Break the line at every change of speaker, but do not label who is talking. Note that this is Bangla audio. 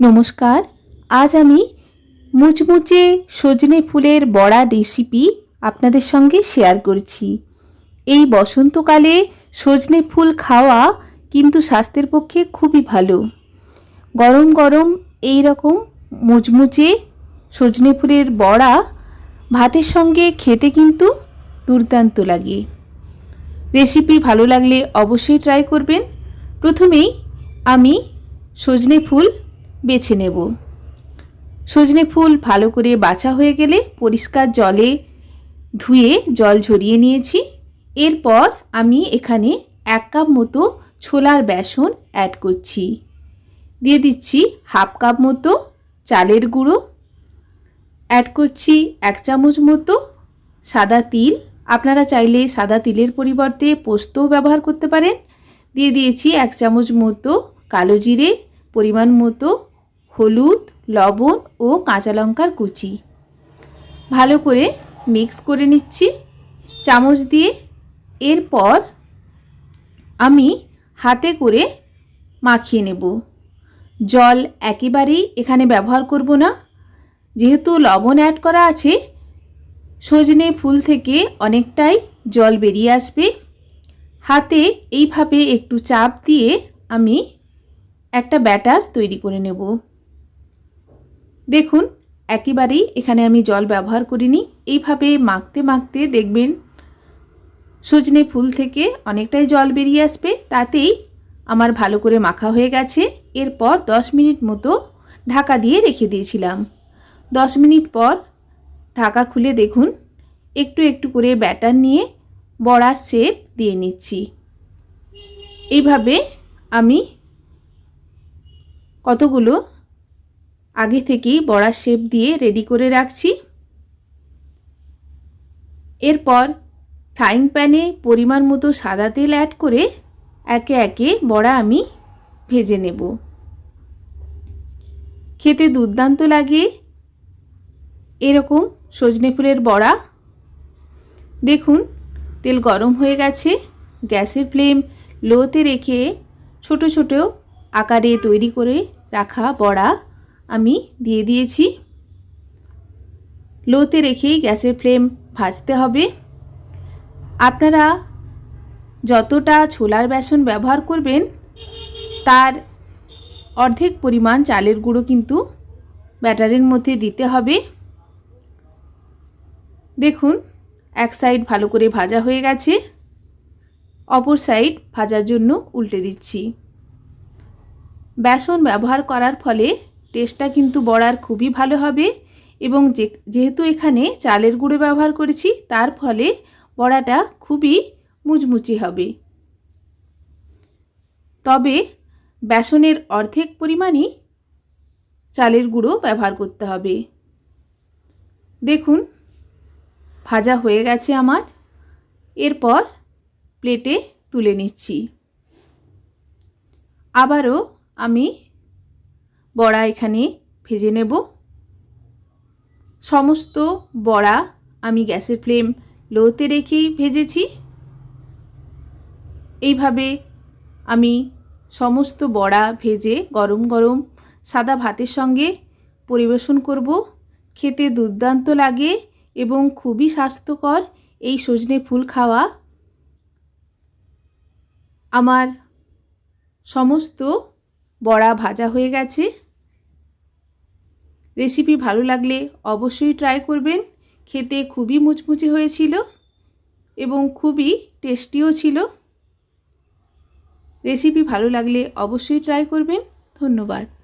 নমস্কার, আজ আমি মুচমুচে সজনে ফুলের বড়া রেসিপি আপনাদের সঙ্গে শেয়ার করছি। এই বসন্তকালে সজনে ফুল খাওয়া কিন্তু স্বাস্থ্যের পক্ষে খুবই ভালো। গরম গরম এই রকম মুচমুচে সজনে ফুলের বড়া ভাতের সঙ্গে খেতে কিন্তু দুর্দান্ত লাগে। রেসিপি ভালো লাগলে অবশ্যই ট্রাই করবেন। প্রথমেই আমি সজনে ফুল বেছে নেব। সজনে ফুল ভালো করে বাছা হয়ে গেলে পরিষ্কার জলে ধুয়ে জল ঝরিয়ে নিয়েছি। এরপর আমি এখানে এক কাপ মতো ছোলার বেসন অ্যাড করছি। দিয়ে দিচ্ছি হাফ কাপ মতো চালের গুঁড়ো। অ্যাড করছি এক চামচ মতো সাদা তিল। আপনারা চাইলে সাদা তিলের পরিবর্তে পোস্তও ব্যবহার করতে পারেন। দিয়ে দিয়েছি এক চামচ মতো কালো জিরে পরিমাণ মতো হলুদ, লবণ ও কাঁচা লঙ্কার কুচি। ভালো করে মিক্স করে নিচ্ছি। চামচ দিয়ে এরপর আমি হাতে করে মাখিয়ে নেব। জল একেবারেই এখানে ব্যবহার করব না। যেহেতু লবণ অ্যাড করা আছে, সজনে ফুল থেকে অনেকটাই জল বেরিয়ে আসবে। হাতে এইভাবে একটু চাপ দিয়ে আমি একটা ব্যাটার তৈরি করে নেব। দেখুন, একেবারেই এখানে আমি জল ব্যবহার করিনি। এইভাবে মাখতে মাখতে দেখবেন সজনে ফুল থেকে অনেকটাই জল বেরিয়ে আসবে। তাতেই আমার ভালো করে মাখা হয়ে গেছে। এরপর দশ মিনিট মতো ঢাকা দিয়ে রেখে দিয়েছিলাম। দশ মিনিট পর ঢাকা খুলে দেখুন, একটু একটু করে ব্যাটার নিয়ে বড়ার শেপ দিয়ে নিচ্ছি। এইভাবে আমি কতগুলো আগে থেকেই বড়ার শেপ দিয়ে রেডি করে রাখছি। এরপর ফ্রাইং প্যানে পরিমাণ মতো সাদা তেল অ্যাড করে একে একে বড়া আমি ভেজে নেব। খেতে দুর্দান্ত লাগে। এরকম সজনে ফুলের বড়া। দেখুন, তেল গরম হয়ে গেছে। গ্যাসের ফ্লেম লোতে রেখে ছোট ছোট আকারে তৈরি করে রাখা বড়া। আমি দিয়ে দিয়েছি। লোতে রেখেই গ্যাসের ফ্লেম ভাজতে হবে। আপনারা যতটা ছোলার বেসন ব্যবহার করবেন, তার অর্ধেক পরিমাণ চালের গুঁড়ো কিন্তু ব্যাটারের মধ্যে দিতে হবে। দেখুন, এক সাইড ভালো করে ভাজা হয়ে গেছে। অপর সাইড ভাজার জন্য উল্টে দিচ্ছি। বেসন ব্যবহার করার ফলে টেস্টটা কিন্তু বড়ার খুবই ভালো হবে এবং যেহেতু এখানে চালের গুঁড়ো ব্যবহার করেছি, তার ফলে বড়াটা খুবই মুচমুচি হবে। তবে বেসনের অর্ধেক পরিমাণই চালের গুঁড়ো ব্যবহার করতে হবে। দেখুন, ভাজা হয়ে গেছে আমার। এরপর প্লেটে তুলে নিচ্ছি। আবারও আমি বড়া এখানে ভেজে নেব। সমস্ত বড়া আমি গ্যাসের ফ্লেম লোতে রেখেই ভেজেছি। এইভাবে আমি সমস্ত বড়া ভেজে গরম গরম সাদা ভাতের সঙ্গে পরিবেশন করব। খেতে দুর্দান্ত লাগে এবং খুবই স্বাস্থ্যকর এই সজনে ফুল খাওয়া। আমার সমস্ত বড়া ভাজা হয়ে গেছে। রেসিপি ভালো লাগলে অবশ্যই ট্রাই করবেন। খেতে খুবই মুচমুচে হয়েছিল এবং খুবই টেস্টিও ছিল। রেসিপি ভালো লাগলে অবশ্যই ট্রাই করবেন। ধন্যবাদ।